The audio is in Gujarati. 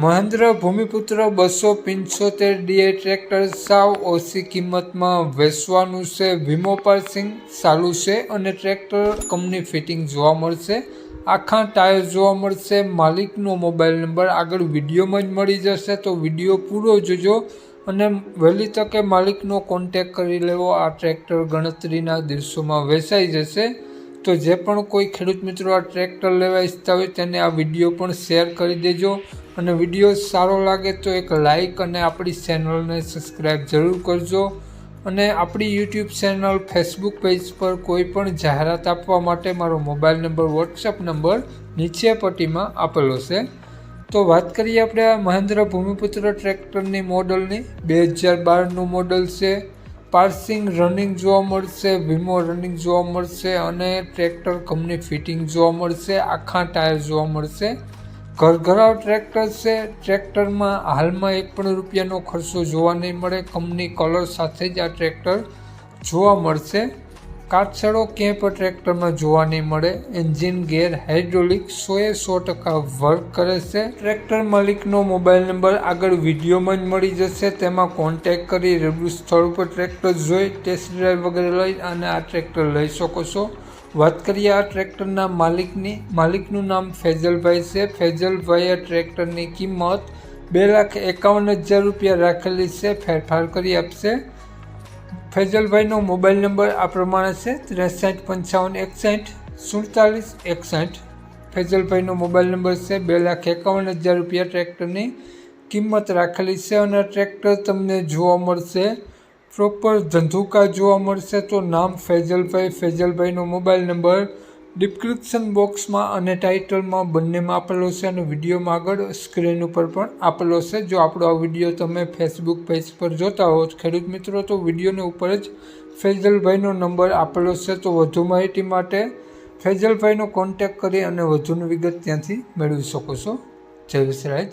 મહેન્દ્ર ભૂમિપુત્ર બસો પિંચોતેર ડીએ ટ્રેક્ટર સાવ ઓછી કિંમતમાં વેચવાનું છે. વીમો પાર્સિંગ ચાલુ છે અને ટ્રેક્ટર કંપની ફિટિંગ જોવા મળશે. આખા ટાયર જોવા મળશે. માલિકનો મોબાઈલ નંબર આગળ વિડીયોમાં જ મળી જશે. તો વીડિયો પૂરો જોજો અને વહેલી તકે માલિકનો કોન્ટેક કરી લેવો. આ ટ્રેક્ટર ગણતરીના દિવસોમાં વેચાઈ જશે. તો જે પણ કોઈ ખેડૂત મિત્રો આ ટ્રેક્ટર લેવા ઈચ્છતા હોય તેને આ વીડિયો પણ શેર કરી દેજો. અને વીડિયો સારો લાગે તો એક લાઈક અને આપણી ચેનલને સબસ્ક્રાઈબ જરૂર કરજો. અને આપણી યુટ્યુબ ચેનલ, ફેસબુક પેજ પર કોઈ પણ જાહેરાત આપવા માટે મારો મોબાઈલ નંબર વોટ્સઅપ નંબર નીચે પટ્ટીમાં આપેલો છે. તો વાત કરીએ આપણે મહેન્દ્ર ભૂમિપુત્ર ટ્રેક્ટરની મોડલની. બે હજાર બારનું મોડલ છે. પાર્સિંગ રનિંગ જોવા મળશે, વીમો રનિંગ જોવા મળશે અને ટ્રેક્ટર કંપની ફિટિંગ જોવા મળશે, આખા ટાયર જોવા મળશે. ઘરઘરાવ ટ્રેક્ટર છે, ટ્રેક્ટરમાં હાલમાં એક પણ રૂપિયાનો ખર્ચો જોવા નહીં મળે. કંપની કલર સાથે જ આ ટ્રેક્ટર જોવા મળશે. કાટછડો ક્યાંય પણ ટ્રેક્ટરમાં જોવા નહીં મળે. એન્જિન ગેર હાઇડ્રોલિક સોએ સો ટકા વર્ક કરે છે. ટ્રેક્ટર માલિકનો મોબાઈલ નંબર આગળ વિડીયોમાં જ મળી જશે. તેમાં કોન્ટેક કરી રૂબરૂ સ્થળ ઉપર ટ્રેક્ટર જોઈ, ટેસ્ટ ડ્રાઈવ વગેરે લઈ અને આ ટ્રેક્ટર લઈ શકો છો. વાત કરીએ આ ટ્રેક્ટરના માલિકની. માલિકનું નામ ફેજલભાઈ છે. ફેજલભાઈએ ટ્રેક્ટરની કિંમત બે લાખ એકાવન હજાર રૂપિયા રાખેલી છે. ફેરફાર કરી આપશે. ફેજલભાઈનો મોબાઈલ નંબર આ પ્રમાણે છે, ત્રેસઠ પંચાવન એકસઠ સુડતાલીસ એકસઠ. ફેજલભાઈનો મોબાઈલ નંબર છે, બે લાખ એકાવન હજાર રૂપિયા ટ્રેક્ટરની કિંમત રાખેલી છે અને ટ્રેક્ટર તમને જોવા મળશે. પ્રોપર ધંધુકા જોવા મળશે તો નામ ફેજલભાઈ ફેજલભાઈનો મોબાઈલ નંબર ડિસ્ક્રિપ્શન બોક્સમાં અને ટાઇટલમાં બંનેમાં આપેલો છે અને વિડીયોમાં આગળ સ્ક્રીન ઉપર પણ આપેલો છે. જો આપણો આ વીડિયો તમે ફેસબુક પેજ પર જોતા હો, ખેડૂત મિત્રો, તો વિડીયોની ઉપર જ ફેજલભાઈનો નંબર આપેલો છે. તો વધુ માહિતી માટે ફેજલભાઈનો કોન્ટેક કરી અને વધુની વિગત ત્યાંથી મેળવી શકો છો. જય વિસરાજ